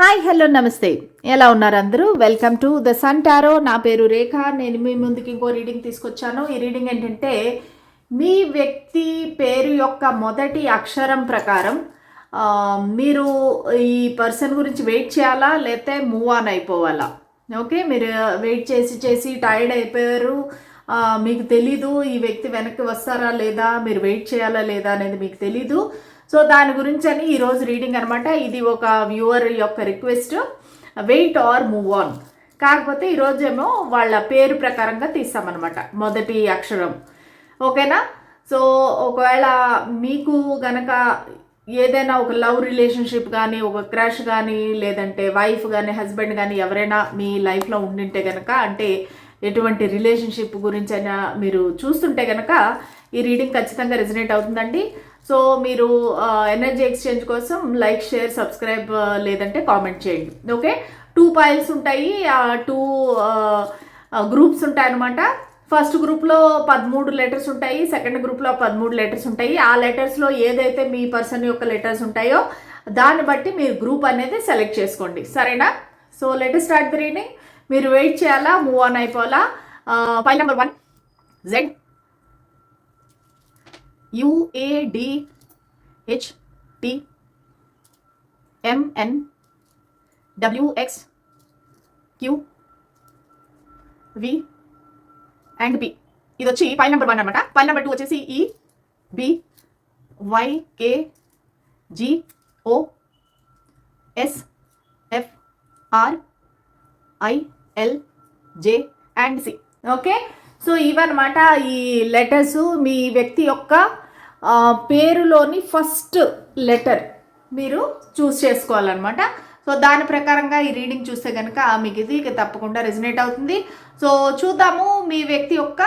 Hi hello నమస్తే. ఎలా ఉన్నారు అందరూ? Welcome to the sun tarot. నా పేరు రేఖ. నేను మీ ముందుకి ఇంకో రీడింగ్ తీసుకొచ్చాను. ఈ రీడింగ్ ఏంటంటే మీ వ్యక్తి పేరు యొక్క మొదటి అక్షరం ప్రకారం మీరు ఈ పర్సన్ గురించి వెయిట్ చేయాలా? లేతే మూవ్ ఆన్ అయిపోవాలా? ఓకే? మీరు వెయిట్ చేసి చేసి టైర్డ్ అయిపోయారు. మీకు తెలీదు ఈ వ్యక్తి వెనక్కి వస్తారా లేదా? మీరు వెయిట్ చేయాలా లేదా అనేది మీకు తెలీదు. సో దాని గురించి అని ఈరోజు రీడింగ్ అనమాట ఇది ఒక వ్యూవర్ యొక్క request wait or move on కాకపోతే ఈరోజు ఏమో వాళ్ళ పేరు ప్రకారంగా తీస్తామన్నమాట మొదటి అక్షరం. ఓకేనా? సో ఒకవేళ మీకు గనక ఏదైనా ఒక లవ్ రిలేషన్షిప్ కానీ ఒక క్రష్ కానీ లేదంటే వైఫ్ కానీ హస్బెండ్ కానీ ఎవరైనా మీ లైఫ్లో ఉండింటే కనుక అంటే ఎటువంటి రిలేషన్షిప్ గురించి అయినా మీరు చూస్తుంటే కనుక ఈ రీడింగ్ ఖచ్చితంగా రిజనేట్ అవుతుందండి. సో మీరు ఎనర్జీ ఎక్స్చేంజ్ కోసం లైక్ షేర్ సబ్స్క్రైబ్ లేదంటే కామెంట్ చేయండి. ఓకే టూ పైల్స్ ఉంటాయి. టూ గ్రూప్స్ ఉంటాయి అనమాట ఫస్ట్ గ్రూప్లో పదమూడు లెటర్స్ ఉంటాయి. సెకండ్ గ్రూప్లో పదమూడు లెటర్స్ ఉంటాయి. ఆ లెటర్స్లో ఏదైతే మీ పర్సన్ యొక్క లెటర్స్ ఉంటాయో దాన్ని బట్టి మీరు గ్రూప్ అనేది సెలెక్ట్ చేసుకోండి. సరేనా? So letter start the reading మీరు వెయిట్ చేయాలా? Move on అయిపోవాలా? File number one Z U A D H T M N W X Q V and B ఇది వచ్చి ఫైల్ నెంబర్ వన్ అనమాట ఫైల్ నెంబర్ టూ వచ్చేసి ఈ B Y K G O S F R I L J and C okay so ఇవన్నమాట ఈ letters మీ వ్యక్తి యొక్క పేరులోని first letter మీరు చూస్ చేసుకోవాలన్నమాట. సో దాని ప్రకారంగా ఈ రీడింగ్ చూస్తే కనుక మీకు ఇది తప్పకుండా రెజినేట్ అవుతుంది. సో చూద్దాము మీ వ్యక్తి యొక్క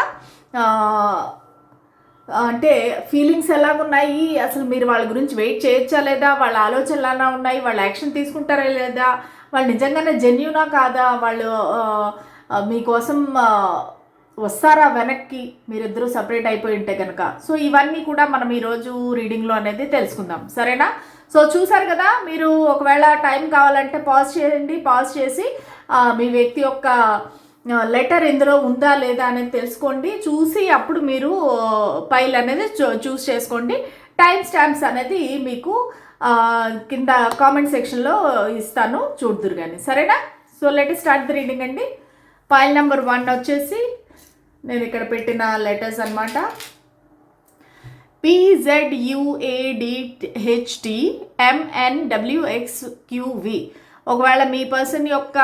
అంటే ఫీలింగ్స్ ఎలాగున్నాయి అసలు మీరు వాళ్ళ గురించి వెయిట్ చేయొచ్చా లేదా? వాళ్ళ ఆలోచనలు ఎలా ఉన్నాయి? వాళ్ళు యాక్షన్ తీసుకుంటారా లేదా? వాళ్ళు నిజంగానే జెన్యునా కాదా? వాళ్ళు మీకోసం వస్తారా వెనక్కి? మీరిద్దరూ సపరేట్ అయిపోయి ఉంటే కనుక సో ఇవన్నీ కూడా మనం ఈరోజు రీడింగ్లో అనేది తెలుసుకుందాం. సరేనా? సో చూసారు కదా మీరు ఒకవేళ టైం కావాలంటే పాజ్ చేయండి. పాజ్ చేసి మీ వ్యక్తి యొక్క లెటర్ ఇందులో ఉందా లేదా అనేది తెలుసుకోండి. చూసి అప్పుడు మీరు పైల్ అనేది చూస్ చేసుకోండి. టైం స్టాంప్స్ అనేది మీకు కింద కామెంట్ సెక్షన్లో ఇస్తాను చూడుదురు కానీ సరేనా? So let start the reading అండి. ఫైల్ నెంబర్ వన్ వచ్చేసి నేను ఇక్కడ పెట్టిన లెటర్స్ అనమాట పిజెడ్యుఏడిహెచ్టి ఎంఎన్డబ్ల్యూఎక్స్ క్యూవి ఒకవేళ మీ పర్సన్ యొక్క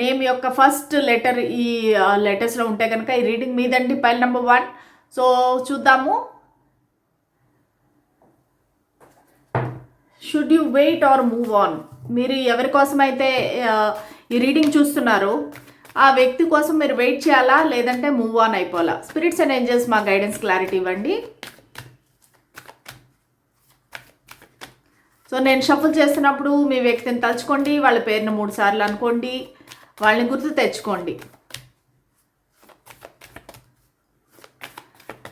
నేమ్ యొక్క ఫస్ట్ లెటర్ ఈ లెటర్స్లో ఉంటే కనుక ఈ రీడింగ్ మీదండి పైల్ నెంబర్ వన్. సో చూద్దాము. Should you wait or move on మీరు ఎవరి కోసమైతే అయితే ఈ రీడింగ్ చూస్తున్నారు ఆ వ్యక్తి కోసం మీరు వెయిట్ చేయాలా? లేదంటే మూవ్ ఆన్ అయిపోవాలా? స్పిరిట్స్ అండ్ ఏంజల్స్ మా గైడెన్స్ క్లారిటీ ఇవ్వండి. సో నేను షఫుల్ చేస్తున్నప్పుడు మీ వ్యక్తిని తలుచుకోండి వాళ్ళ పేరును మూడు సార్లు అనుకోండి వాళ్ళని గుర్తు తెచ్చుకోండి.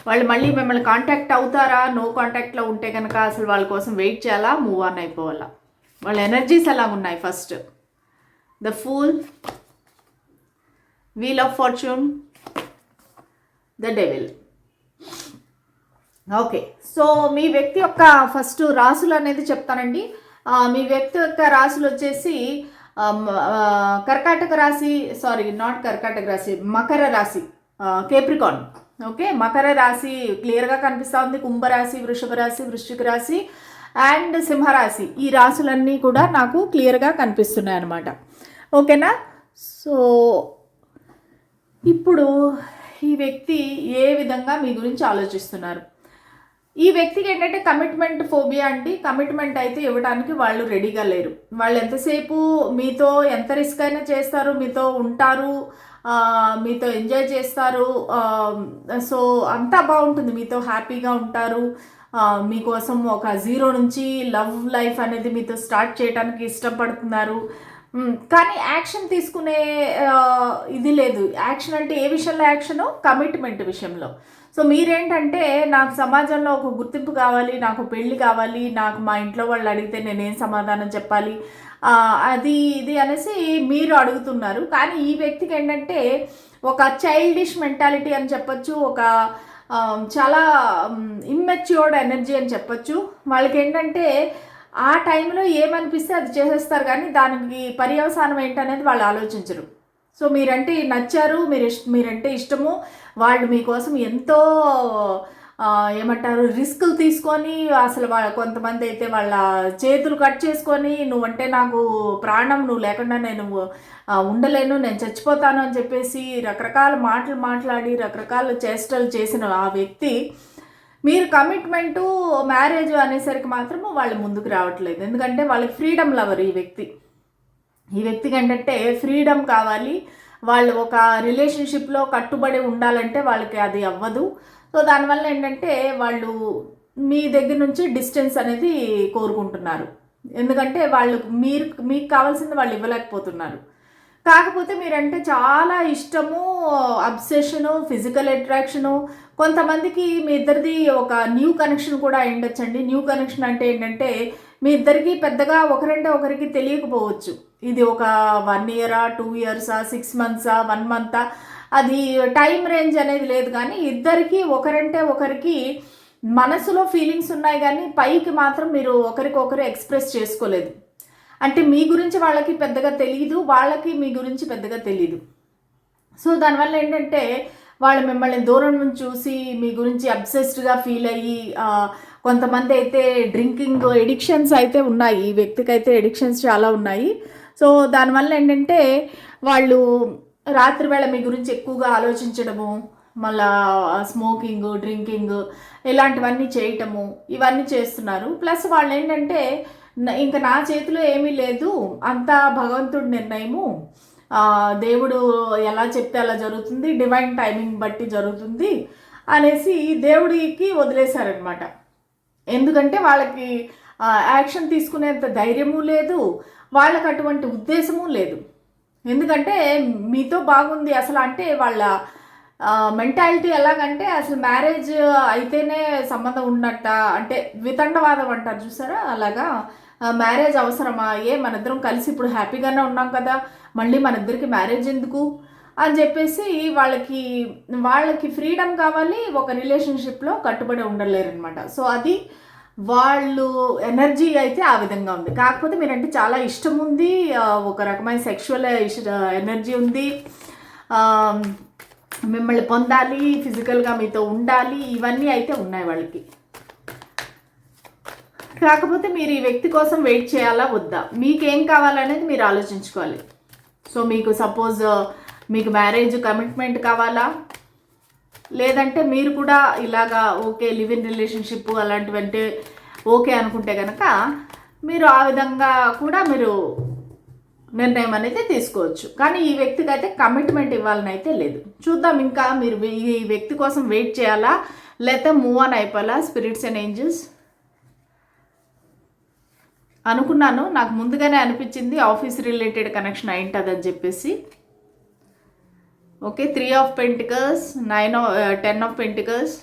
వాళ్ళు మళ్ళీ మిమ్మల్ని కాంటాక్ట్ అవుతారా? నో కాంటాక్ట్లో ఉంటే కనుక అసలు వాళ్ళ కోసం వెయిట్ చేయాలా? మూవ్ ఆన్ అయిపోవాలా? వాళ్ళ ఎనర్జీస్ ఎలా ఉన్నాయి first the fool wheel of fortune the devil okay so మీ వ్యక్తి యొక్క ఫస్ట్ రాసులు అనేది చెప్తానండి. మీ వ్యక్తి యొక్క రాసులు వచ్చేసి కర్కాటక రాశి సారీ నాట్ కర్కాటక రాశి మకర రాశి కేప్రికాన్ ఓకే మకర రాశి క్లియర్గా కనిపిస్తూ ఉంది. కుంభరాశి వృషభ రాశి వృశ్చిక రాశి అండ్ సింహరాశి. ఈ రాశులన్నీ కూడా నాకు క్లియర్గా కనిపిస్తున్నాయి అన్నమాట ఓకేనా సో ఇప్పుడు ఈ వ్యక్తి ఏ విధంగా మీ గురించి ఆలోచిస్తున్నారు? ఈ వ్యక్తికి ఏంటంటే కమిట్మెంట్ ఫోబియా అంటే కమిట్మెంట్ అయితే ఇవ్వడానికి వాళ్ళు రెడీగా లేరు. వాళ్ళు ఎంతసేపు మీతో ఎంత రిస్క్ అయినా చేస్తారు మీతో ఉంటారు మీతో ఎంజాయ్ చేస్తారు సో అంతా బాగుంటుంది. మీతో హ్యాపీగా ఉంటారు. మీకోసం ఒక జీరో నుంచి లవ్ లైఫ్ అనేది మీతో స్టార్ట్ చేయడానికి ఇష్టపడుతున్నారు. కానీ యాక్షన్ తీసుకునే ఇది లేదు. యాక్షన్ అంటే ఏ విషయంలో యాక్షను? కమిట్మెంట్ విషయంలో. సో మీరేంటంటే నాకు సమాజంలో ఒక గుర్తింపు కావాలి నాకు పెళ్ళి కావాలి నాకు మా ఇంట్లో వాళ్ళు అడిగితే నేనేం సమాధానం చెప్పాలి అది ఇది అనేసి మీరు అడుగుతున్నారు. కానీ ఈ వ్యక్తికి ఏంటంటే ఒక చైల్డిష్ మెంటాలిటీ అని చెప్పొచ్చు ఒక చాలా ఇమ్మెచ్యూర్డ్ ఎనర్జీ అని చెప్పొచ్చు. వాళ్ళకి ఏంటంటే ఆ టైంలో ఏమనిపిస్తే అది చేసేస్తారు కానీ దానికి పర్యవసానం ఏంటనేది వాళ్ళు ఆలోచించరు. సో మీరంటే నచ్చారు మీరు ఇష్ట మీరంటే ఇష్టము వాళ్ళు మీకోసం ఎంతో ఏమంటారు రిస్కులు తీసుకొని అసలు వాళ్ళ కొంతమంది అయితే వాళ్ళ చేతులు కట్ చేసుకొని నువ్వంటే నాకు ప్రాణం నువ్వు లేకుండా నేను ఉండలేను నేను చచ్చిపోతాను అని చెప్పేసి రకరకాల మాటలు మాట్లాడి రకరకాల చేష్టలు చేసిన ఆ వ్యక్తి మీరు కమిట్మెంటు మ్యారేజ్ అనేసరికి మాత్రము వాళ్ళు ముందుకు రావట్లేదు. ఎందుకంటే వాళ్ళకి ఫ్రీడమ్ లవర్ ఈ వ్యక్తి. ఈ వ్యక్తికి ఏంటంటే ఫ్రీడమ్ కావాలి. వాళ్ళు ఒక రిలేషన్షిప్లో కట్టుబడి ఉండాలంటే వాళ్ళకి అది అవ్వదు. సో దానివల్ల ఏంటంటే వాళ్ళు మీ దగ్గర నుంచి డిస్టెన్స్ అనేది కోరుకుంటున్నారు. ఎందుకంటే వాళ్ళు మీరు మీకు కావాల్సింది వాళ్ళు ఇవ్వలేకపోతున్నారు. కాకపోతే మీరంటే చాలా ఇష్టము అబ్సెషను ఫిజికల్ అట్రాక్షను కొంతమందికి మీ ఇద్దరిది ఒక న్యూ కనెక్షన్ కూడా అయ్యుండొచ్చండి. న్యూ కనెక్షన్ అంటే ఏంటంటే మీ ఇద్దరికి పెద్దగా ఒకరంటే ఒకరికి తెలియకపోవచ్చు. ఇది ఒక వన్ ఇయరా టూ ఇయర్సా సిక్స్ మంత్సా వన్ మంతా అది టైం రేంజ్ అనేది లేదు కానీ ఇద్దరికి ఒకరంటే ఒకరికి మనసులో ఫీలింగ్స్ ఉన్నాయి కానీ పైకి మాత్రం మీరు ఒకరికొకరు ఎక్స్ప్రెస్ చేసుకోలేదు. అంటే మీ గురించి వాళ్ళకి పెద్దగా తెలియదు వాళ్ళకి మీ గురించి పెద్దగా తెలియదు సో దానివల్ల ఏంటంటే వాళ్ళు మిమ్మల్ని దూరం నుంచి చూసి మీ గురించి అబ్సెస్డ్గా ఫీల్ అయ్యి కొంతమంది అయితే డ్రింకింగ్ ఎడిక్షన్స్ అయితే ఉన్నాయి. ఈ వ్యక్తికి అయితే ఎడిక్షన్స్ చాలా ఉన్నాయి. సో దానివల్ల ఏంటంటే వాళ్ళు రాత్రివేళ మీ గురించి ఎక్కువగా ఆలోచించడము మళ్ళా స్మోకింగ్ డ్రింకింగ్ ఇలాంటివన్నీ చేయటము ఇవన్నీ చేస్తున్నారు. ప్లస్ వాళ్ళు ఏంటంటే ఇంకా నా చేతిలో ఏమీ లేదు. అంతా భగవంతుడి నిర్ణయము. దేవుడు ఎలా చెప్తే అలా జరుగుతుంది డివైన్ టైమింగ్ బట్టి జరుగుతుంది అనేసి దేవుడికి వదిలేశారనమాట ఎందుకంటే వాళ్ళకి యాక్షన్ తీసుకునేంత ధైర్యము లేదు వాళ్ళకి అటువంటి ఉద్దేశము లేదు. ఎందుకంటే మీతో బాగుంది అసలు అంటే వాళ్ళ మెంటాలిటీ ఎలాగంటే అసలు మ్యారేజ్ అయితేనే సంబంధం ఉన్నట్ట అంటే వితండవాదం అంటారు చూసారా? అలాగా. మ్యారేజ్ అవసరమా? ఏ మనిద్దరం కలిసి ఇప్పుడు హ్యాపీగానే ఉన్నాం కదా. మళ్ళీ మన ఇద్దరికి మ్యారేజ్ ఎందుకు? అని చెప్పేసి వాళ్ళకి వాళ్ళకి ఫ్రీడమ్ కావాలి ఒక రిలేషన్షిప్లో కట్టుబడి ఉండలేరు అనమాట సో అది వాళ్ళు ఎనర్జీ అయితే ఆ విధంగా ఉంది. కాకపోతే మీరంటే చాలా ఇష్టం ఉంది ఒక రకమైన సెక్షువల్ ఎనర్జీ ఉంది. మిమ్మల్ని పొందాలి ఫిజికల్గా మీతో ఉండాలి ఇవన్నీ అయితే ఉన్నాయి వాళ్ళకి. కాకపోతే మీరు ఈ వ్యక్తి కోసం వెయిట్ చేయాలా వద్దా? మీకేం కావాలనేది మీరు ఆలోచించుకోవాలి. సో మీకు సపోజ్ uh, మీకు మ్యారేజ్ కమిట్మెంట్ కావాలా? లేదంటే మీరు కూడా ఇలాగా ఓకే లివ్ ఇన్ రిలేషన్షిప్ అలాంటివంటే ఓకే అనుకుంటే కనుక మీరు ఆ విధంగా కూడా మీరు నిర్ణయం అనేది తీసుకోవచ్చు. కానీ ఈ వ్యక్తికి అయితే కమిట్మెంట్ ఇవ్వాలని అయితే లేదు. చూద్దాం ఇంకా మీరు ఈ వ్యక్తి కోసం వెయిట్ చేయాలా? లేకపోతే move on అయిపోవాలా? Spirits and angels? అనుకున్నాను. నాకు ముందుగానే అనిపించింది ఆఫీస్ రిలేటెడ్ కనెక్షన్ అయింటుందని చెప్పేసి. Okay three of pentacles nine ten of pentacles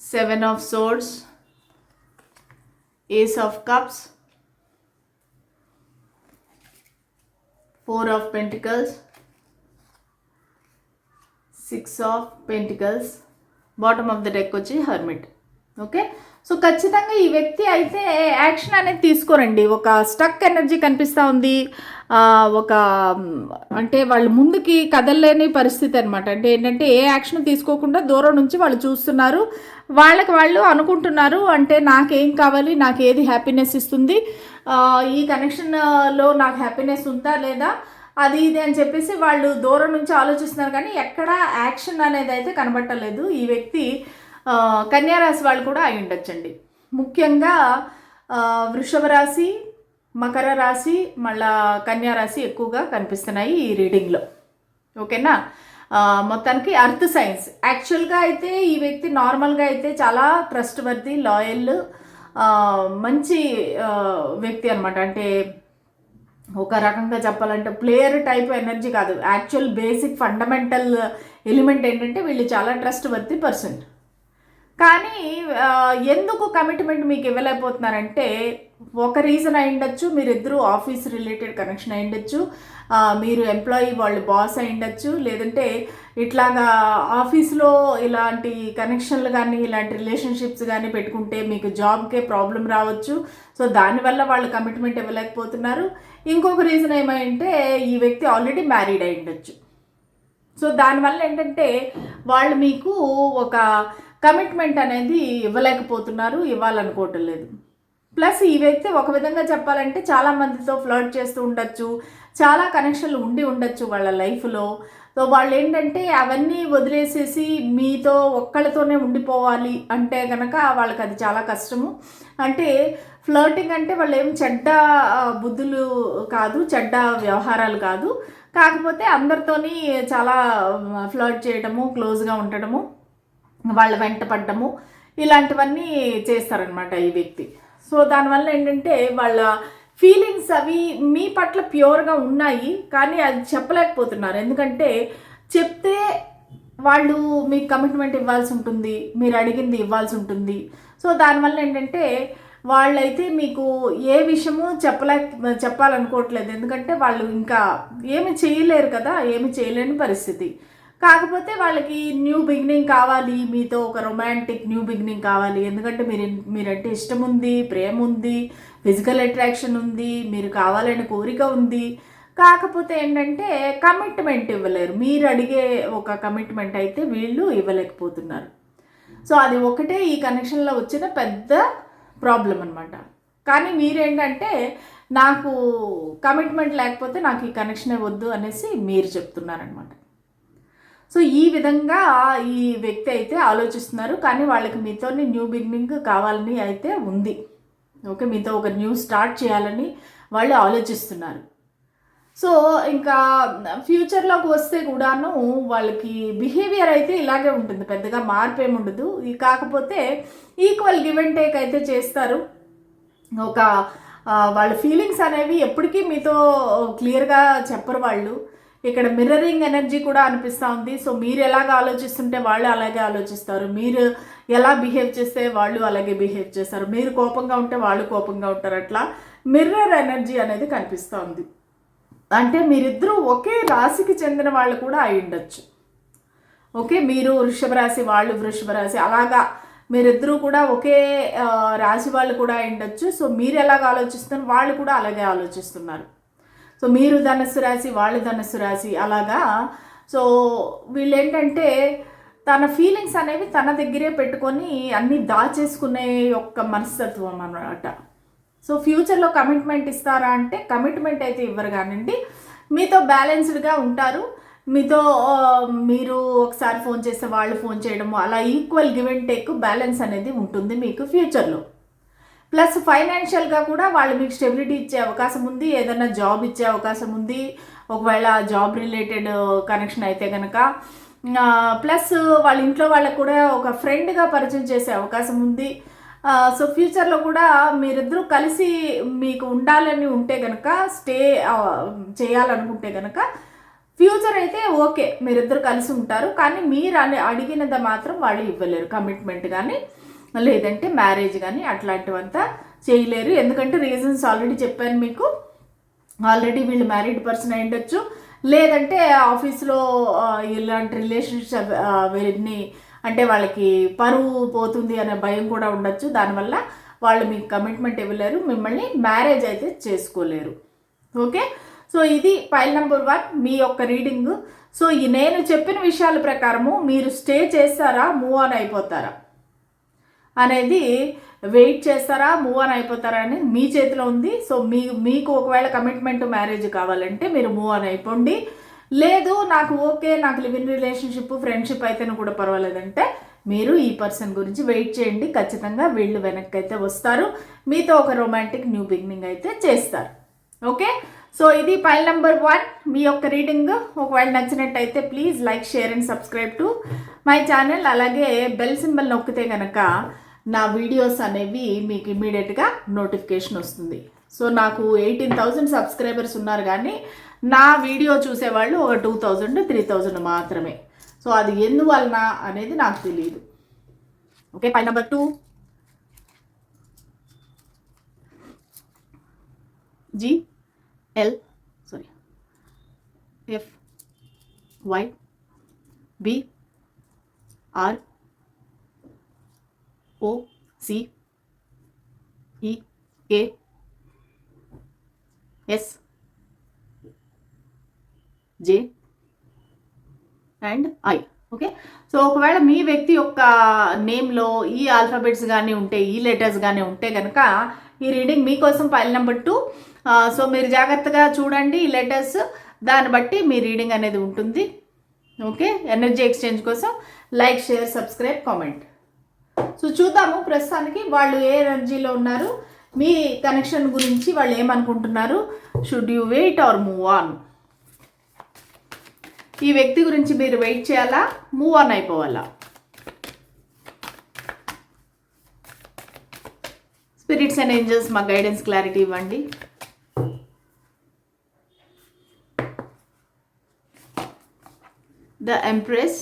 seven of swords ace of cups four of pentacles six of pentacles bottom of the deck వచ్చి hermit okay? So ఖచ్చితంగా ఈ వ్యక్తి అయితే యాక్షన్ అనేది తీసుకోరండి. ఒక stuck energy కనిపిస్తూ ఉంది. ఒక అంటే వాళ్ళు ముందుకి కదలలేని పరిస్థితి అనమాట అంటే ఏంటంటే ఏ యాక్షన్ తీసుకోకుండా దూరం నుంచి వాళ్ళు చూస్తున్నారు. వాళ్ళకి వాళ్ళు అనుకుంటున్నారు అంటే నాకేం కావాలి నాకు ఏది హ్యాపీనెస్ ఇస్తుంది. ఈ కనెక్షన్లో నాకు హ్యాపీనెస్ ఉందా లేదా? అది ఇది అని చెప్పేసి వాళ్ళు దూరం నుంచి ఆలోచిస్తున్నారు. కానీ ఎక్కడ యాక్షన్ అనేది అయితే కనబట్టలేదు ఈ వ్యక్తి కన్యారాశి వాళ్ళు కూడా అయి ఉండొచ్చండి. ముఖ్యంగా ఆ, వృషభ రాశి మకర రాశి మళ్ళా కన్యారాశి ఎక్కువగా కనిపిస్తున్నాయి ఈ రీడింగ్లో. ఓకేనా? మొత్తానికి అర్త్ సైన్స్. యాక్చువల్గా అయితే ఈ వ్యక్తి నార్మల్గా అయితే చాలా ట్రస్ట్ వర్ది లాయల్ మంచి వ్యక్తి అనమాట అంటే ఒక రకంగా చెప్పాలంటే ప్లేయర్ టైప్ ఎనర్జీ కాదు. యాక్చువల్ బేసిక్ ఫండమెంటల్ ఎలిమెంట్ ఏంటంటే వీళ్ళు చాలా ట్రస్ట్ వర్తి పర్సన్. కానీ ఎందుకు కమిట్మెంట్ మీకు ఇవ్వలేకపోతున్నారంటే ఒక రీజన్ అయి ఉండొచ్చు మీరిద్దరూ ఆఫీస్ రిలేటెడ్ కనెక్షన్ అయి ఉండొచ్చు మీరు ఎంప్లాయీ వాళ్ళు బాస్ అయి ఉండొచ్చు లేదంటే ఇట్లాగా ఆఫీస్లో ఇలాంటి కనెక్షన్లు కానీ ఇలాంటి రిలేషన్షిప్స్ కానీ పెట్టుకుంటే మీకు జాబ్కే ప్రాబ్లం రావచ్చు. సో దానివల్ల వాళ్ళు కమిట్మెంట్ ఇవ్వలేకపోతున్నారు. ఇంకొక రీజన్ ఏమంటే ఈ వ్యక్తి ఆల్రెడీ మ్యారీడ్ అయి ఉండొచ్చు. సో దానివల్ల ఏంటంటే వాళ్ళు మీకు ఒక కమిట్మెంట్ అనేది ఇవ్వలేకపోతున్నారు ఇవ్వాలనుకోవటం లేదు. ప్లస్ ఈ వ్యక్తి ఒక విధంగా చెప్పాలంటే చాలా మందితో ఫ్లర్ట్ చేస్తూ ఉండొచ్చు చాలా కనెక్షన్లు ఉండి ఉండొచ్చు వాళ్ళ లైఫ్లో. సో వాళ్ళు ఏంటంటే అవన్నీ వదిలేసేసి మీతో ఒక్కళ్ళతోనే ఉండిపోవాలి అంటే కనుక వాళ్ళకి అది చాలా కష్టము. అంటే ఫ్లర్టింగ్ అంటే వాళ్ళు ఏం చెడ్డ బుద్ధులు కాదు చెడ్డ వ్యవహారాలు కాదు. కాకపోతే అందరితోని చాలా ఫ్లర్ట్ చేయడము క్లోజ్గా ఉండడము వాళ్ళ వెంట పడ్డము. ఇలాంటివన్నీ చేస్తారనమాట ఈ వ్యక్తి. సో దానివల్ల ఏంటంటే వాళ్ళ ఫీలింగ్స్ అవి మీ పట్ల ప్యూర్గా ఉన్నాయి కానీ అది చెప్పలేకపోతున్నారు. ఎందుకంటే చెప్తే వాళ్ళు మీకు కమిట్మెంట్ ఇవ్వాల్సి ఉంటుంది మీరు అడిగింది ఇవ్వాల్సి ఉంటుంది. సో దానివల్ల ఏంటంటే వాళ్ళైతే మీకు ఏ విషయము చెప్పలే చెప్పాలనుకోవట్లేదు. ఎందుకంటే వాళ్ళు ఇంకా ఏమి చేయలేరు కదా ఏమి చేయలేని పరిస్థితి. కాకపోతే వాళ్ళకి న్యూ బిగినింగ్ కావాలి మీతో ఒక రొమాంటిక్ న్యూ బిగినింగ్ కావాలి. ఎందుకంటే మీరు మీరంటే ఇష్టం ఉంది ప్రేమ ఉంది ఫిజికల్ అట్రాక్షన్ ఉంది మీరు కావాలనే కోరిక ఉంది. కాకపోతే ఏంటంటే కమిట్మెంట్ ఇవ్వలేరు. మీరు అడిగే ఒక కమిట్మెంట్ అయితే వీళ్ళు ఇవ్వలేకపోతున్నారు. సో అది ఒకటే ఈ కనెక్షన్లో వచ్చిన పెద్ద ప్రాబ్లం అనమాట కానీ మీరేంటంటే నాకు కమిట్మెంట్ లేకపోతే నాకు ఈ కనెక్షనే వద్దు అనేసి మీరు చెప్తున్నారనమాట సో ఈ విధంగా ఈ వ్యక్తి అయితే ఆలోచిస్తున్నారు. కానీ వాళ్ళకి మీతోని న్యూ బిగినింగ్ కావాలని అయితే ఉంది. ఓకే మీతో ఒక న్యూ స్టార్ట్ చేయాలని వాళ్ళు ఆలోచిస్తున్నారు. సో ఇంకా ఫ్యూచర్లోకి వస్తే కూడాను వాళ్ళకి బిహేవియర్ అయితే ఇలాగే ఉంటుంది. పెద్దగా మార్పు ఏమి ఉండదు. ఈ కాకపోతే ఈక్వల్ గివ్ అండ్ టేక్ అయితే చేస్తారు. ఒక వాళ్ళ ఫీలింగ్స్ అనేవి ఎప్పటికీ మీతో క్లియర్గా చెప్పరు వాళ్ళు. ఇక్కడ మిర్రరింగ్ ఎనర్జీ కూడా అనిపిస్తూ ఉంది. సో మీరు ఎలాగ ఆలోచిస్తుంటే వాళ్ళు అలాగే ఆలోచిస్తారు. మీరు ఎలా బిహేవ్ చేస్తే వాళ్ళు అలాగే బిహేవ్ చేస్తారు. మీరు కోపంగా ఉంటే వాళ్ళు కోపంగా ఉంటారు. అట్లా మిర్రర్ ఎనర్జీ అనేది కనిపిస్తూ ఉంది. అంటే మీరిద్దరూ ఒకే రాశికి చెందిన వాళ్ళు కూడా అయి ఉండొచ్చు. ఓకే మీరు వృషభ రాశి వాళ్ళు వృషభ రాశి అలాగా మీరిద్దరూ కూడా ఒకే రాశి వాళ్ళు కూడా అయి ఉండొచ్చు. సో మీరు ఎలాగ ఆలోచిస్తున్నారు? వాళ్ళు కూడా అలాగే ఆలోచిస్తున్నారు. సో మీరు ధనస్సు రాశి వాళ్ళు ధనస్సు రాశి అలాగా. సో వీళ్ళేంటంటే తన ఫీలింగ్స్ అనేవి తన దగ్గరే పెట్టుకొని అన్నీ దాచేసుకునే యొక్క మనస్తత్వం అన్నమాట. సో ఫ్యూచర్లో కమిట్మెంట్ ఇస్తారా అంటే కమిట్మెంట్ అయితే ఇవ్వరు కానివ్వండి మీతో బ్యాలెన్స్డ్గా ఉంటారు. మీతో మీరు ఒకసారి ఫోన్ చేస్తే వాళ్ళు ఫోన్ చేయడము అలా equal give and take balance అనేది ఉంటుంది మీకు ఫ్యూచర్లో ప్లస్ ఫైనాన్షియల్గా కూడా వాళ్ళు మీకు స్టెబిలిటీ ఇచ్చే అవకాశం ఉంది ఏదైనా జాబ్ ఇచ్చే అవకాశం ఉంది ఒకవేళ జాబ్ రిలేటెడ్ కనెక్షన్ అయితే కనుక ప్లస్ వాళ్ళ ఇంట్లో వాళ్ళకు కూడా ఒక ఫ్రెండ్గా పరిచయం చేసే అవకాశం ఉంది. సో ఫ్యూచర్లో కూడా మీరిద్దరూ కలిసి మీకు ఉండాలని ఉంటే కనుక స్టే చేయాలనుకుంటే కనుక ఫ్యూచర్ అయితే ఓకే మీరిద్దరు కలిసి ఉంటారు. కానీ మీరు అని అడిగినది మాత్రం వాళ్ళు ఇవ్వలేరు కమిట్మెంట్ కానీ లేదంటే మ్యారేజ్ కానీ అట్లాంటివంతా చేయలేరు. ఎందుకంటే రీజన్స్ ఆల్రెడీ చెప్పాను మీకు. ఆల్రెడీ వీళ్ళు మ్యారీడ్ పర్సన్ అయి ఉండొచ్చు. లేదంటే ఆఫీస్లో ఇలాంటి రిలేషన్షిప్ వీరిని అంటే వాళ్ళకి పరువు పోతుంది అనే భయం కూడా ఉండొచ్చు. దానివల్ల వాళ్ళు మీకు కమిట్మెంట్ ఇవ్వలేరు. మిమ్మల్ని మ్యారేజ్ అయితే చేసుకోలేరు. ఓకే? సో ఇది ఫైల్ నెంబర్ వన్ మీ యొక్క రీడింగ్ సో ఈ నేను చెప్పిన విషయాల ప్రకారము మీరు స్టే చేస్తారా? మూవ్ ఆన్ అయిపోతారా? అనేది వెయిట్ చేస్తారా మూవ్ ఆన్ అయిపోతారా అనేది మీ చేతిలో ఉంది. సో మీ మీకు ఒకవేళ కమిట్మెంట్ మ్యారేజ్ కావాలంటే మీరు మూవ్ ఆన్ అయిపోండి. లేదు నాకు ఓకే నాకు లివ్ ఇన్ రిలేషన్షిప్ ఫ్రెండ్షిప్ అయితేనే కూడా పర్వాలేదంటే మీరు ఈ పర్సన్ గురించి వెయిట్ చేయండి. ఖచ్చితంగా వీళ్ళు వెనక్కి అయితే వస్తారు. మీతో ఒక రొమాంటిక్ న్యూ బిగినింగ్ అయితే చేస్తారు. ఓకే? సో ఇది ఫైల్ నెంబర్ వన్. మీ యొక్క రీడింగ్ ఒకవేళ నచ్చినట్టయితే please like share and subscribe to my channel. అలాగే బెల్ సింబల్ నొక్కితే కనుక నా వీడియోస్ అనేవి మీకు ఇమీడియట్గా నోటిఫికేషన్ వస్తుంది. సో నాకు ఎయిటీన్ థౌజండ్ సబ్స్క్రైబర్స్ ఉన్నారు కానీ నా వీడియో చూసేవాళ్ళు ఒక టూ థౌజండ్ త్రీ థౌజండ్ మాత్రమే. సో అది ఎందువలన అనేది నాకు తెలియదు okay pile number two. G. L sorry F Y B R O C E A S J and I okay so ఒకవేళ మీ వ్యక్తి యొక్క నేమ్లో ఈ ఆల్ఫాబెట్స్ కానీ ఉంటే ఈ లెటర్స్ కానీ ఉంటే కనుక ఈ రీడింగ్ మీకోసం ఫైల్ నెంబర్ టూ సో మీరు జాగ్రత్తగా చూడండి ఈ లెటర్స్. దాన్ని బట్టి మీ రీడింగ్ అనేది ఉంటుంది. ఓకే? ఎనర్జీ ఎక్స్చేంజ్ కోసం like share subscribe comment. So చూద్దాము ప్రస్తుతానికి వాళ్ళు ఏ ఎనర్జీలో ఉన్నారు మీ కనెక్షన్ గురించి వాళ్ళు ఏమనుకుంటున్నారు. Should you wait or move on ఈ వ్యక్తి గురించి మీరు వెయిట్ చేయాలా మూవ్ ఆన్ అయిపోవాలా? స్పిరిట్స్ అండ్ ఏంజల్స్ మా గైడెన్స్ క్లారిటీ ఇవ్వండి. The empress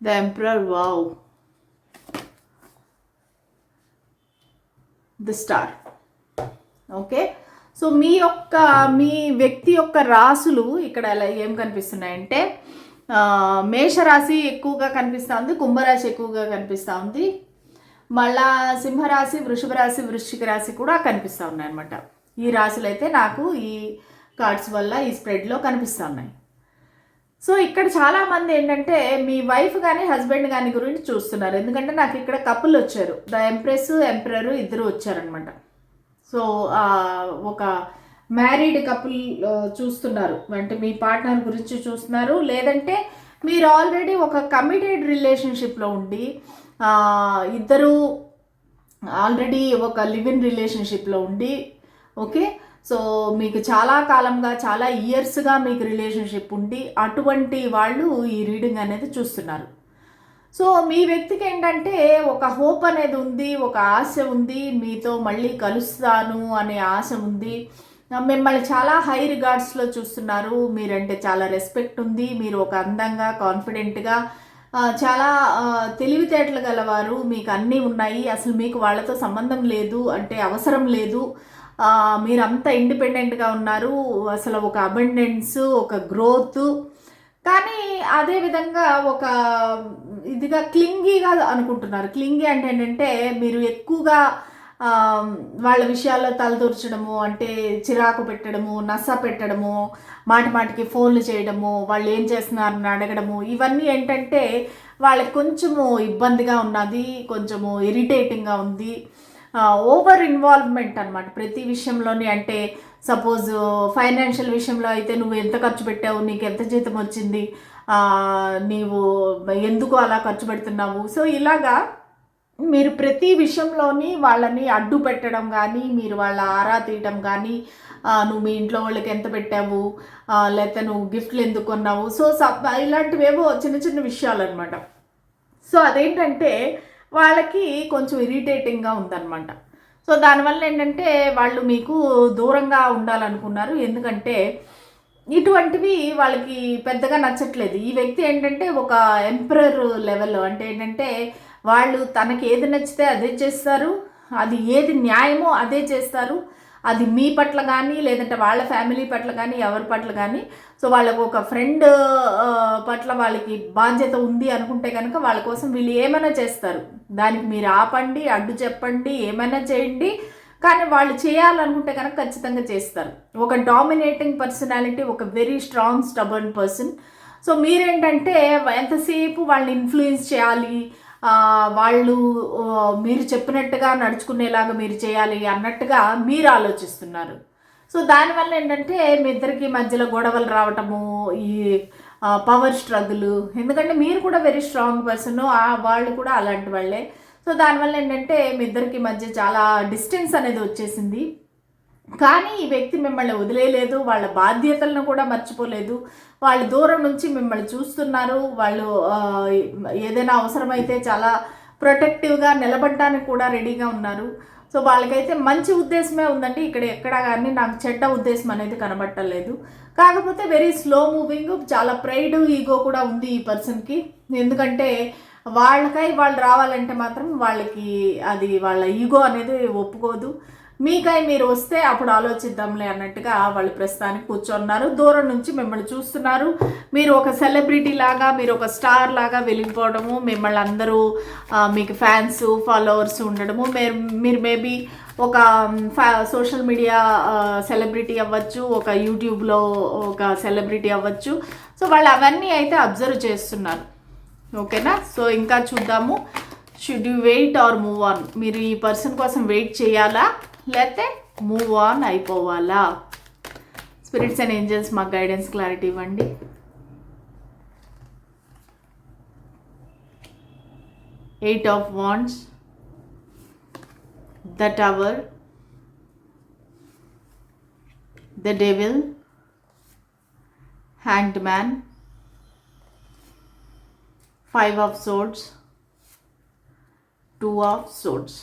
the emperor wow the star okay so మీ యొక్క మీ వ్యక్తి యొక్క రాసులు ఇక్కడ ఎలా ఏం కనిపిస్తున్నాయంటే మేషరాశి ఎక్కువగా కనిపిస్తూ ఉంది కుంభరాశి ఎక్కువగా కనిపిస్తూ ఉంది మళ్ళా సింహరాశి వృషభ రాశి వృశ్చిక రాశి కూడా కనిపిస్తూ ఉన్నాయి అనమాట ఈ రాశులు అయితే నాకు ఈ కార్డ్స్ వల్ల ఈ స్ప్రెడ్లో కనిపిస్తున్నాయి. సో ఇక్కడ చాలామంది ఏంటంటే మీ వైఫ్ కానీ హస్బెండ్ కానీ గురించి చూస్తున్నారు. ఎందుకంటే నాకు ఇక్కడ కపుల్ వచ్చారు. ద ఎంప్రెస్ ఎంప్రరు ఇద్దరు వచ్చారనమాట సో ఒక మ్యారీడ్ కపుల్ చూస్తున్నారు. అంటే మీ పార్ట్నర్ గురించి చూస్తున్నారు. లేదంటే మీరు ఆల్రెడీ ఒక కమిటెడ్ రిలేషన్షిప్లో ఉండి ఇద్దరు ఆల్రెడీ ఒక లివ్ ఇన్ రిలేషన్షిప్లో ఉండి ఓకే? సో మీకు చాలా కాలంగా చాలా ఇయర్స్గా మీకు రిలేషన్షిప్ ఉండి అటువంటి వాళ్ళు ఈ రీడింగ్ అనేది చూస్తున్నారు. సో మీ వ్యక్తికి ఏంటంటే ఒక హోప్ అనేది ఉంది ఒక ఆశ ఉంది మీతో మళ్ళీ కలుస్తాను అనే ఆశ ఉంది. మిమ్మల్ని చాలా హై రిగార్డ్స్లో చూస్తున్నారు. మీరంటే చాలా రెస్పెక్ట్ ఉంది. మీరు ఒక అందంగా కాన్ఫిడెంట్గా చాలా తెలివితేటలు గలవారు. మీకు అన్నీ ఉన్నాయి. అసలు మీకు వాళ్ళతో సంబంధం లేదు అంటే అవసరం లేదు. మీరంతా ఇండిపెండెంట్గా ఉన్నారు అసలు ఒక అబండెన్స్ ఒక గ్రోత్. కానీ అదే విధంగా ఒక ఇదిగా క్లింగీగా అనుకుంటున్నారు. క్లింగీ అంటే ఏంటంటే మీరు ఎక్కువగా వాళ్ళ విషయాల్లో తలదూర్చడము అంటే చిరాకు పెట్టడము నస పెట్టడము మాటి మాటికి ఫోన్లు చేయడము వాళ్ళు ఏం చేస్తున్నారని అడగడము ఇవన్నీ ఏంటంటే వాళ్ళకి కొంచెము ఇబ్బందిగా ఉన్నది కొంచెము ఇరిటేటింగ్గా ఉంది. ఓవర్ ఇన్వాల్వ్మెంట్ అనమాట ప్రతి విషయంలోని అంటే సపోజ్ ఫైనాన్షియల్ విషయంలో అయితే నువ్వు ఎంత ఖర్చు పెట్టావు నీకు ఎంత జీతం వచ్చింది నీవు ఎందుకు అలా ఖర్చు పెడుతున్నావు? సో ఇలాగా మీరు ప్రతి విషయంలోని వాళ్ళని అడ్డు పెట్టడం కానీ మీరు వాళ్ళ ఆరా తీయడం కానీ నువ్వు మీ ఇంట్లో వాళ్ళకి ఎంత పెట్టావు లేకపోతే నువ్వు గిఫ్ట్లు ఎందుకు కొన్నావు? సో సబ్ ఇలాంటివేవో చిన్న చిన్న విషయాలు అనమాట సో అదేంటంటే వాళ్ళకి కొంచెం ఇరిటేటింగ్గా ఉందన్నమాట. సో దానివల్ల ఏంటంటే వాళ్ళు మీకు దూరంగా ఉండాలనుకున్నారు. ఎందుకంటే ఇటువంటివి వాళ్ళకి పెద్దగా నచ్చట్లేదు. ఈ వ్యక్తి ఏంటంటే ఒక ఎంప్రర్ లెవెల్ అంటే ఏంటంటే వాళ్ళు తనకి ఏది నచ్చితే అదే చేస్తారు. అది ఏది న్యాయమో అదే చేస్తారు. అది మీ పట్ల కానీ లేదంటే వాళ్ళ ఫ్యామిలీ పట్ల కానీ ఎవరి పట్ల కానీ సో వాళ్ళకు ఒక ఫ్రెండ్ పట్ల వాళ్ళకి బాధ్యత ఉంది అనుకుంటే కనుక వాళ్ళ కోసం వీళ్ళు ఏమైనా చేస్తారు. దానికి మీరు ఆపండి అడ్డు చెప్పండి ఏమైనా చేయండి. కానీ వాళ్ళు చేయాలనుకుంటే కనుక ఖచ్చితంగా చేస్తారు. ఒక డామినేటింగ్ పర్సనాలిటీ ఒక very strong stubborn person so మీరేంటంటే ఎంతసేపు వాళ్ళని ఇన్ఫ్లుయెన్స్ చేయాలి వాళ్ళు మీరు చెప్పినట్టుగా నడుచుకునేలాగా మీరు చేయాలి అన్నట్టుగా మీరు ఆలోచిస్తున్నారు. సో దానివల్ల ఏంటంటే మీ ఇద్దరికి మధ్యలో గొడవలు రావటము ఈ పవర్ స్ట్రగుల్ ఎందుకంటే మీరు కూడా వెరీ స్ట్రాంగ్ పర్సన్ వాళ్ళు కూడా అలాంటి వాళ్ళే. సో దానివల్ల ఏంటంటే మీ ఇద్దరికి మధ్య చాలా డిస్టెన్స్ అనేది వచ్చేసింది. కానీ ఈ వ్యక్తి మిమ్మల్ని వదిలేయలేదు వాళ్ళ బాధ్యతలను కూడా మర్చిపోలేదు. వాళ్ళు దూరం నుంచి మిమ్మల్ని చూస్తున్నారు. వాళ్ళు ఏదైనా అవసరమైతే చాలా ప్రొటెక్టివ్గా నిలబడడానికి కూడా రెడీగా ఉన్నారు. సో వాళ్ళకైతే మంచి ఉద్దేశమే ఉందండి. ఇక్కడ ఎక్కడ కానీ నాకు చెడ్డ ఉద్దేశం అనేది కనబట్టలేదు. కాకపోతే వెరీ స్లో మూవింగ్ చాలా ప్రైడ్ ఈగో కూడా ఉంది ఈ పర్సన్కి ఎందుకంటే వాళ్ళకై వాళ్ళు రావాలంటే మాత్రం వాళ్ళకి అది వాళ్ళ ఈగో అనేది ఒప్పుకోదు. మీకై మీరు వస్తే అప్పుడు ఆలోచిద్దాంలే అన్నట్టుగా వాళ్ళు ప్రస్తుతానికి కూర్చున్నారు. దూరం నుంచి మిమ్మల్ని చూస్తున్నారు. మీరు ఒక సెలబ్రిటీ లాగా మీరు ఒక స్టార్ లాగా వెలిగిపోవడము మిమ్మల్ని అందరూ మీకు ఫ్యాన్స్ ఫాలోవర్స్ ఉండడము మీరు మీరు మేబీ ఒక సోషల్ మీడియా సెలబ్రిటీ అవ్వచ్చు ఒక యూట్యూబ్లో ఒక సెలబ్రిటీ అవ్వచ్చు. సో వాళ్ళు అవన్నీ అయితే అబ్జర్వ్ చేస్తున్నారు. ఓకేనా? సో ఇంకా చూద్దాము. Should you wait or move on? మీరు ఈ పర్సన్ కోసం వెయిట్ చేయాలా? లేకపోతే మూవ్ ఆన్ అయిపోవాలా? స్పిరిట్స్ అండ్ ఏంజల్స్ మాకు గైడెన్స్ క్లారిటీ ఇవ్వండి. Eight of wands the tower the devil hanged man five of swords two of swords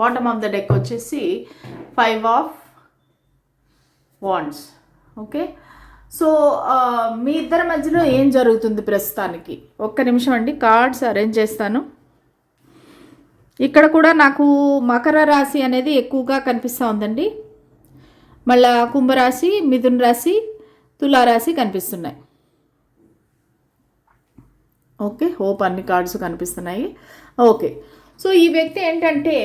bottom of the deck వచ్చేసి five of wands okay so మీ ఇద్దరి మధ్యలో ఏం జరుగుతుంది ప్రస్తుతానికి? ఒక్క నిమిషం అండి. కార్డ్స్ అరేంజ్ చేస్తాను. ఇక్కడ కూడా నాకు మకర రాశి అనేది ఎక్కువగా కనిపిస్తూ ఉందండి. మళ్ళా కుంభరాశి మిథున రాశి తులారాశి కనిపిస్తున్నాయి. ఓకే హోప్ అన్ని కార్డ్స్ కనిపిస్తున్నాయి. ఓకే సో ఈ వ్యక్తి ఏంటంటే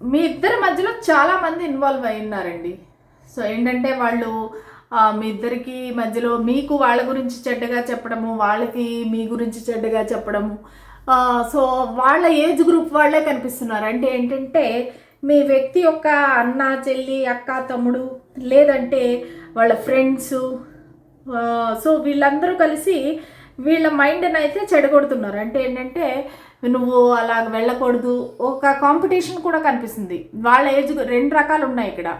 మీ ఇద్దరి మధ్యలో చాలామంది ఇన్వాల్వ్ అయి ఉన్నారండి. సో ఏంటంటే వాళ్ళు మీ ఇద్దరికి మధ్యలో మీకు వాళ్ళ గురించి చెడ్డగా చెప్పడము వాళ్ళకి మీ గురించి చెడ్డగా చెప్పడము. సో వాళ్ళ ఏజ్ గ్రూప్ వాళ్ళే కనిపిస్తున్నారు. అంటే ఏంటంటే మీ వ్యక్తి యొక్క అన్న చెల్లి అక్క తమ్ముడు లేదంటే వాళ్ళ ఫ్రెండ్స్ సో వీళ్ళందరూ కలిసి వీళ్ళ మైండ్ని అయితే చెడగొడుతున్నారు. అంటే ఏంటంటే నువ్వు అలా వెళ్ళకూడదు. ఒక కాంపిటీషన్ కూడా కనిపిస్తుంది. వాళ్ళ ఏజ్ రెండు రకాలు ఉన్నాయి ఇక్కడ.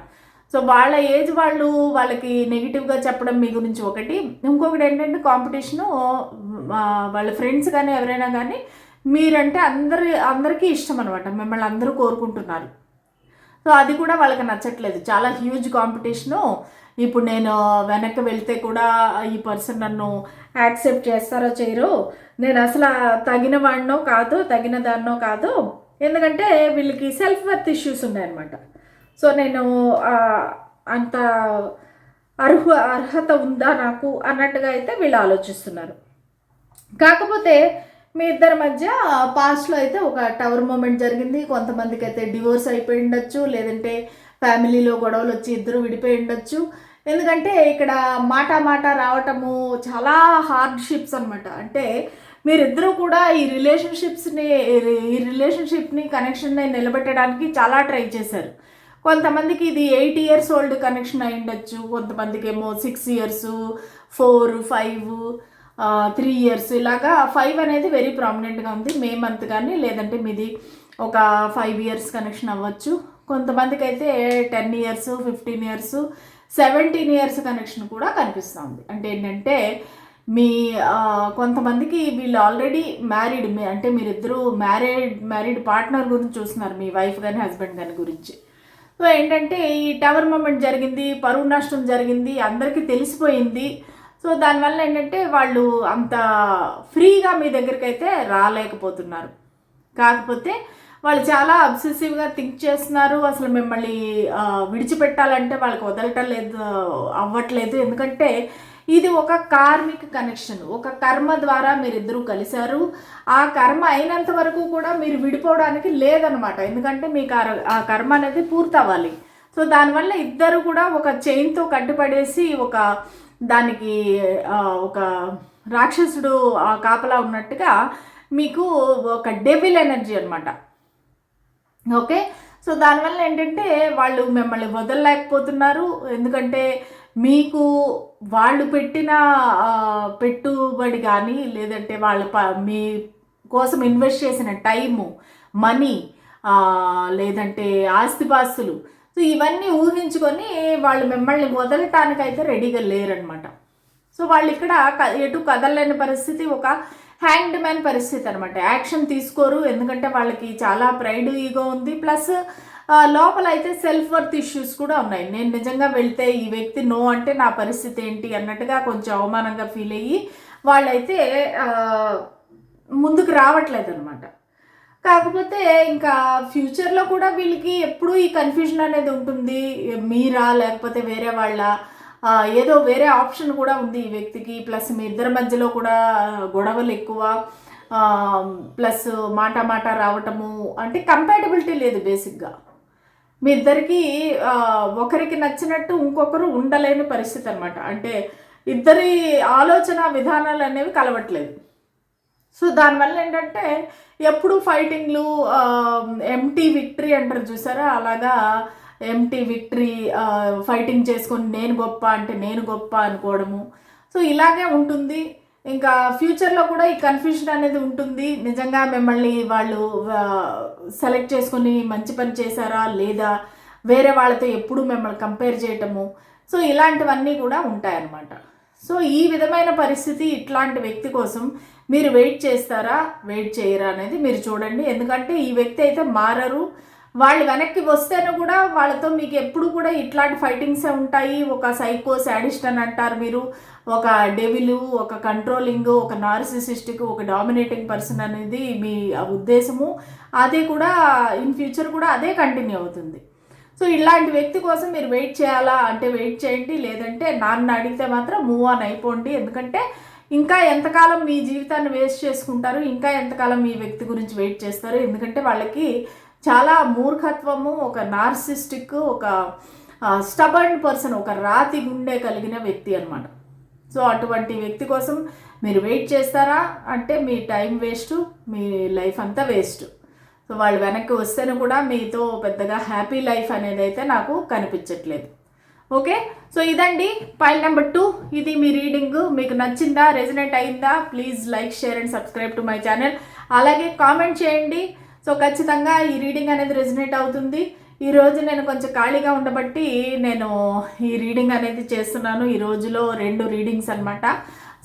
సో వాళ్ళ ఏజ్ వాళ్ళు వాళ్ళకి నెగిటివ్గా చెప్పడం మీ గురించి ఒకటి. ఇంకొకటి ఏంటంటే కాంపిటీషను వాళ్ళ ఫ్రెండ్స్ కానీ ఎవరైనా కానీ మీరంటే అందరి అందరికీ ఇష్టం అనమాట మిమ్మల్ని అందరూ కోరుకుంటున్నారు. సో అది కూడా వాళ్ళకి నచ్చట్లేదు. చాలా హ్యూజ్ కాంపిటీషను ఇప్పుడు నేను వెనక్కి వెళ్తే కూడా ఈ పర్సన్ నన్ను యాక్సెప్ట్ చేస్తారో చేయరు నేను అసలు తగిన వాడినో కాదు తగిన దాన్నో కాదు. ఎందుకంటే వీళ్ళకి సెల్ఫ్ వర్త్ ఇష్యూస్ ఉన్నాయన్నమాట. సో నేను అంత అర్హ అర్హత ఉందా నాకు అన్నట్టుగా అయితే వీళ్ళు ఆలోచిస్తున్నారు. కాకపోతే మీ ఇద్దరి మధ్య పాస్ట్లో అయితే ఒక టవర్ మూమెంట్ జరిగింది. కొంతమందికి అయితే డివోర్స్ అయిపోయి ఉండొచ్చు లేదంటే ఫ్యామిలీలో గొడవలు వచ్చి ఇద్దరు విడిపోయి ఉండొచ్చు. ఎందుకంటే ఇక్కడ మాట మాట రావటము చాలా హార్డ్షిప్స్ అనమాట అంటే మీరిద్దరూ కూడా ఈ రిలేషన్షిప్స్ని ఈ రిలేషన్షిప్ని కనెక్షన్ని నిలబెట్టడానికి చాలా ట్రై చేశారు. కొంతమందికి ఇది ఎయిట్ ఇయర్స్ ఓల్డ్ కనెక్షన్ అయి ఉండొచ్చు. కొంతమందికి ఏమో six years four five three years ఇలాగా ఫైవ్ అనేది వెరీ ప్రామినెంట్గా ఉంది. మే మంత్ కానీ లేదంటే మీది ఒక ఫైవ్ ఇయర్స్ కనెక్షన్ అవ్వచ్చు. కొంతమందికి అయితే ten years fifteen years seventeen years connection కూడా కనిపిస్తుంది. అంటే ఏంటంటే మీ కొంతమందికి వీళ్ళు ఆల్రెడీ మ్యారీడ్ అంటే మీరిద్దరూ మ్యారీడ్ మ్యారీడ్ పార్ట్నర్ గురించి చూస్తున్నారు మీ వైఫ్ కానీ హస్బెండ్ కానీ గురించి. సో ఏంటంటే ఈ టవర్ మూమెంట్ జరిగింది పరువు నష్టం జరిగింది అందరికీ తెలిసిపోయింది. సో దానివల్ల ఏంటంటే వాళ్ళు అంత ఫ్రీగా మీ దగ్గరికి అయితే రాలేకపోతున్నారు. కాకపోతే వాళ్ళు చాలా అబ్సెసివ్గా థింక్ చేస్తున్నారు. అసలు మిమ్మల్ని విడిచిపెట్టాలంటే వాళ్ళకి వదలటం లేదు అవ్వట్లేదు. ఎందుకంటే ఇది ఒక కార్మిక కనెక్షన్ ఒక కర్మ ద్వారా మీరిద్దరూ కలిశారు. ఆ కర్మ అయినంత వరకు కూడా మీరు విడిపోవడానికి లేదనమాట ఎందుకంటే మీకు ఆ- ఆ కర్మ అనేది పూర్తవ్వాలి. సో దానివల్ల ఇద్దరు కూడా ఒక చైన్తో కట్టుపడేసి ఒక దానికి ఒక రాక్షసుడు ఆ కాపలా ఉన్నట్టుగా మీకు ఒక డెవిల్ ఎనర్జీ అనమాట ఓకే? సో దానివల్ల ఏంటంటే వాళ్ళు మిమ్మల్ని వదలలేకపోతున్నారు. ఎందుకంటే మీకు వాళ్ళు పెట్టిన పెట్టుబడి కానీ లేదంటే వాళ్ళు ప మీ కోసం ఇన్వెస్ట్ చేసిన టైము మనీ లేదంటే ఆస్తిపాస్తులు సో ఇవన్నీ ఊహించుకొని వాళ్ళు మిమ్మల్ని వదలటానికైతే రెడీగా లేరనమాట సో వాళ్ళు ఇక్కడ ఎటు కదలలేని పరిస్థితి ఒక హ్యాండ్ మ్యాన్ పరిస్థితి అనమాట యాక్షన్ తీసుకోరు ఎందుకంటే వాళ్ళకి చాలా ప్రైడ్ ఈగో ఉంది. ప్లస్ లోపల అయితే సెల్ఫ్ వర్త్ ఇష్యూస్ కూడా ఉన్నాయి. నేను నిజంగా వెళ్తే ఈ వ్యక్తి నో అంటే నా పరిస్థితి ఏంటి అన్నట్టుగా కొంచెం అవమానంగా ఫీల్ అయ్యి వాళ్ళైతే ముందుకు రావట్లేదు అనమాట కాకపోతే ఇంకా ఫ్యూచర్లో కూడా వీళ్ళకి ఎప్పుడూ ఈ కన్ఫ్యూజన్ అనేది ఉంటుంది. మీరా లేకపోతే వేరే వాళ్ళ? ఏదో వేరే ఆప్షన్ కూడా ఉంది ఈ వ్యక్తికి. ప్లస్ మీ ఇద్దరి మధ్యలో కూడా గొడవలు ఎక్కువ. ప్లస్ మాట మాట రావటము. అంటే కంపాటబిలిటీ లేదు బేసిక్గా మీ ఇద్దరికి ఒకరికి నచ్చినట్టు ఇంకొకరు ఉండలేని పరిస్థితి అనమాట అంటే ఇద్దరి ఆలోచన విధానాలు అనేవి కలవట్లేదు. సో దానివల్ల ఏంటంటే ఎప్పుడు ఫైటింగ్లు ఎంటీ విక్టరీ అంటారు చూసారా? అలాగా ఎంటీ విక్టరీ ఫైటింగ్ చేసుకొని నేను గొప్ప అంటే నేను గొప్ప అనుకోవడము. సో ఇలాగే ఉంటుంది. ఇంకా ఫ్యూచర్లో కూడా ఈ కన్ఫ్యూజన్ అనేది ఉంటుంది. నిజంగా మిమ్మల్ని వాళ్ళు సెలెక్ట్ చేసుకొని మంచి పని చేశారా లేదా వేరే వాళ్ళతో ఎప్పుడు మిమ్మల్ని కంపేర్ చేయటము. సో ఇలాంటివన్నీ కూడా ఉంటాయన్నమాట. సో ఈ విధమైన పరిస్థితి ఇట్లాంటి వ్యక్తి కోసం మీరు వెయిట్ చేస్తారా? వెయిట్ చేయరా అనేది మీరు చూడండి. ఎందుకంటే ఈ వ్యక్తి అయితే మారరు. వాళ్ళు వెనక్కి వస్తేనే కూడా వాళ్ళతో మీకు ఎప్పుడు కూడా ఇట్లాంటి ఫైటింగ్సే ఉంటాయి. ఒక సైకో శాడిస్ట్ అని అంటారు మీరు. ఒక డెవిలు ఒక కంట్రోలింగ్ ఒక నార్సిసిస్టిక్ ఒక డామినేటింగ్ పర్సన్ అనేది మీ ఉద్దేశము. అదే కూడా ఇన్ ఫ్యూచర్ కూడా అదే కంటిన్యూ అవుతుంది. సో ఇలాంటి వ్యక్తి కోసం మీరు వెయిట్ చేయాలా? అంటే వెయిట్ చేయండి. లేదంటే నాన్న అడిగితే మాత్రం మూవ్ ఆన్ అయిపోండి. ఎందుకంటే ఇంకా ఎంతకాలం మీ జీవితాన్ని వేస్ట్ చేసుకుంటారు? ఇంకా ఎంతకాలం మీ వ్యక్తి గురించి వెయిట్ చేస్తారు? ఎందుకంటే వాళ్ళకి చాలా మూర్ఖత్వము ఒక నార్సిస్టిక్ ఒక స్టబర్న్ పర్సన్ ఒక రాతి గుండె కలిగిన వ్యక్తి అనమాట సో అటువంటి వ్యక్తి కోసం మీరు వెయిట్ చేస్తారా? అంటే మీ టైం వేస్ట్ మీ లైఫ్ అంతా వేస్ట్. సో వాళ్ళు వెనక్కి వస్తేనే కూడా మీతో పెద్దగా హ్యాపీ లైఫ్ అనేది అయితే నాకు కనిపించట్లేదు. ఓకే సో ఇదండి ఫైల్ నెంబర్ టూ ఇది మీ రీడింగ్ మీకు నచ్చిందా రెజినెట్ అయిందా please like share and subscribe to my channel అలాగే కామెంట్ చేయండి. సో ఖచ్చితంగా ఈ రీడింగ్ అనేది రెజినేట్ అవుతుంది. ఈరోజు నేను కొంచెం ఖాళీగా ఉండబట్టి నేను ఈ రీడింగ్ అనేది చేస్తున్నాను. ఈ రోజులో రెండు రీడింగ్స్ అన్నమాట.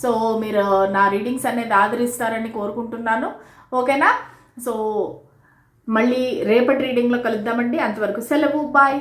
సో మీరు నా రీడింగ్స్ అనేది ఆదరిస్తారని కోరుకుంటున్నాను. ఓకేనా సో మళ్ళీ రేపటి రీడింగ్లో కలుద్దామండి. అంతవరకు సెలవు. బాయ్